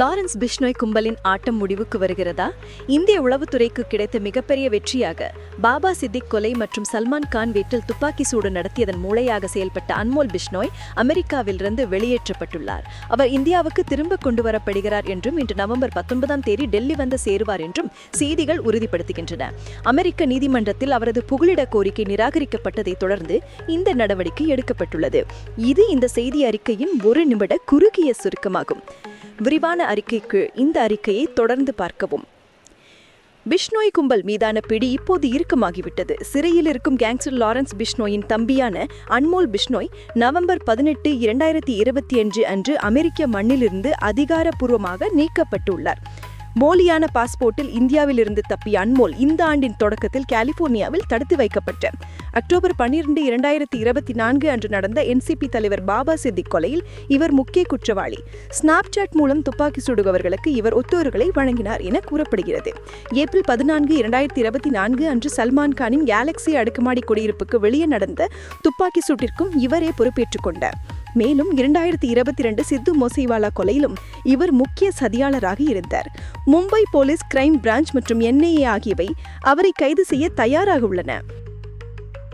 Lawrence Bishnoi கும்பலின் ஆட்டம் முடிவுக்கு வருகிறதா? இந்திய உளவுத்துறைக்கு கிடைத்த மிகப்பெரிய வெற்றியாக பாபா சித்திக் கொலை மற்றும் சல்மான் கான் வீட்டில் துப்பாக்கி சூடு நடத்தியதன் மூளையாக செயல்பட்ட அன்மோல் பிஷ்னோய் அமெரிக்காவிலிருந்து வெளியேற்றப்பட்டுள்ளார். அவர் இந்தியாவுக்கு திரும்ப கொண்டு வரப்படுகிறார் என்றும் இன்று நவம்பர் பத்தொன்பதாம் தேதி டெல்லி வந்து சேருவார் என்றும் செய்திகள் உறுதிப்படுத்துகின்றன. அமெரிக்க நீதிமன்றத்தில் அவரது புகலிட கோரிக்கை நிராகரிக்கப்பட்டதை தொடர்ந்து இந்த நடவடிக்கை எடுக்கப்பட்டுள்ளது. இது இந்த செய்தி அறிக்கையின் ஒரு நிமிட குறுகிய சுருக்கமாகும். விரிவான விரிவான அறிக்கைக்கு இந்த அறிக்கையை தொடர்ந்து பார்க்கவும். பிஷ்னோய் கும்பல் மீதான பிடி இப்போது இறுக்கமாகிவிட்டது. சிறையில் இருக்கும் கேங்ஸ்டர் லாரன்ஸ் பிஷ்னோயின் தம்பியான அன்மோல் பிஷ்னோய் நவம்பர் பதினெட்டு இரண்டாயிரத்தி இருபத்தி அஞ்சு அன்று அமெரிக்க மண்ணிலிருந்து அதிகாரப்பூர்வமாக நீக்கப்பட்டுள்ளார். போலியான பாஸ்போர்ட்டில் இந்தியாவிலிருந்து தப்பிய அன்மோல் இந்த ஆண்டின் தொடக்கத்தில் கலிபோர்னியாவில் தடுத்து வைக்கப்பட்ட அக்டோபர் பன்னிரண்டு இரண்டாயிரத்தி இருபத்தி நான்கு அன்று நடந்த என்சிபி தலைவர் பாபா சித்திக் கொலையில் இவர் முக்கிய குற்றவாளி. ஸ்னாப்சாட் மூலம் துப்பாக்கி சுடுபவர்களுக்கு இவர் ஒத்துவர்களை வழங்கினார் என கூறப்படுகிறது. ஏப்ரல் பதினான்கு இரண்டாயிரத்தி இருபத்தி நான்கு அன்று சல்மான் கானின் கேலக்ஸி அடுக்குமாடி குடியிருப்புக்கு வெளியே நடந்த துப்பாக்கி சூட்டிற்கும் இவரே பொறுப்பேற்றுக் கொண்டார். மேலும் இரண்டாயிரத்தி இருபத்தி ரெண்டு சித்து மோசேவாலா கொலையிலும் இவர் முக்கிய சதியாளராக இருந்தார். மும்பை போலீஸ் கிரைம் பிரான்ச் மற்றும் என்ஐஏ ஆகியவை அவரை கைது செய்ய தயாராக உள்ளன.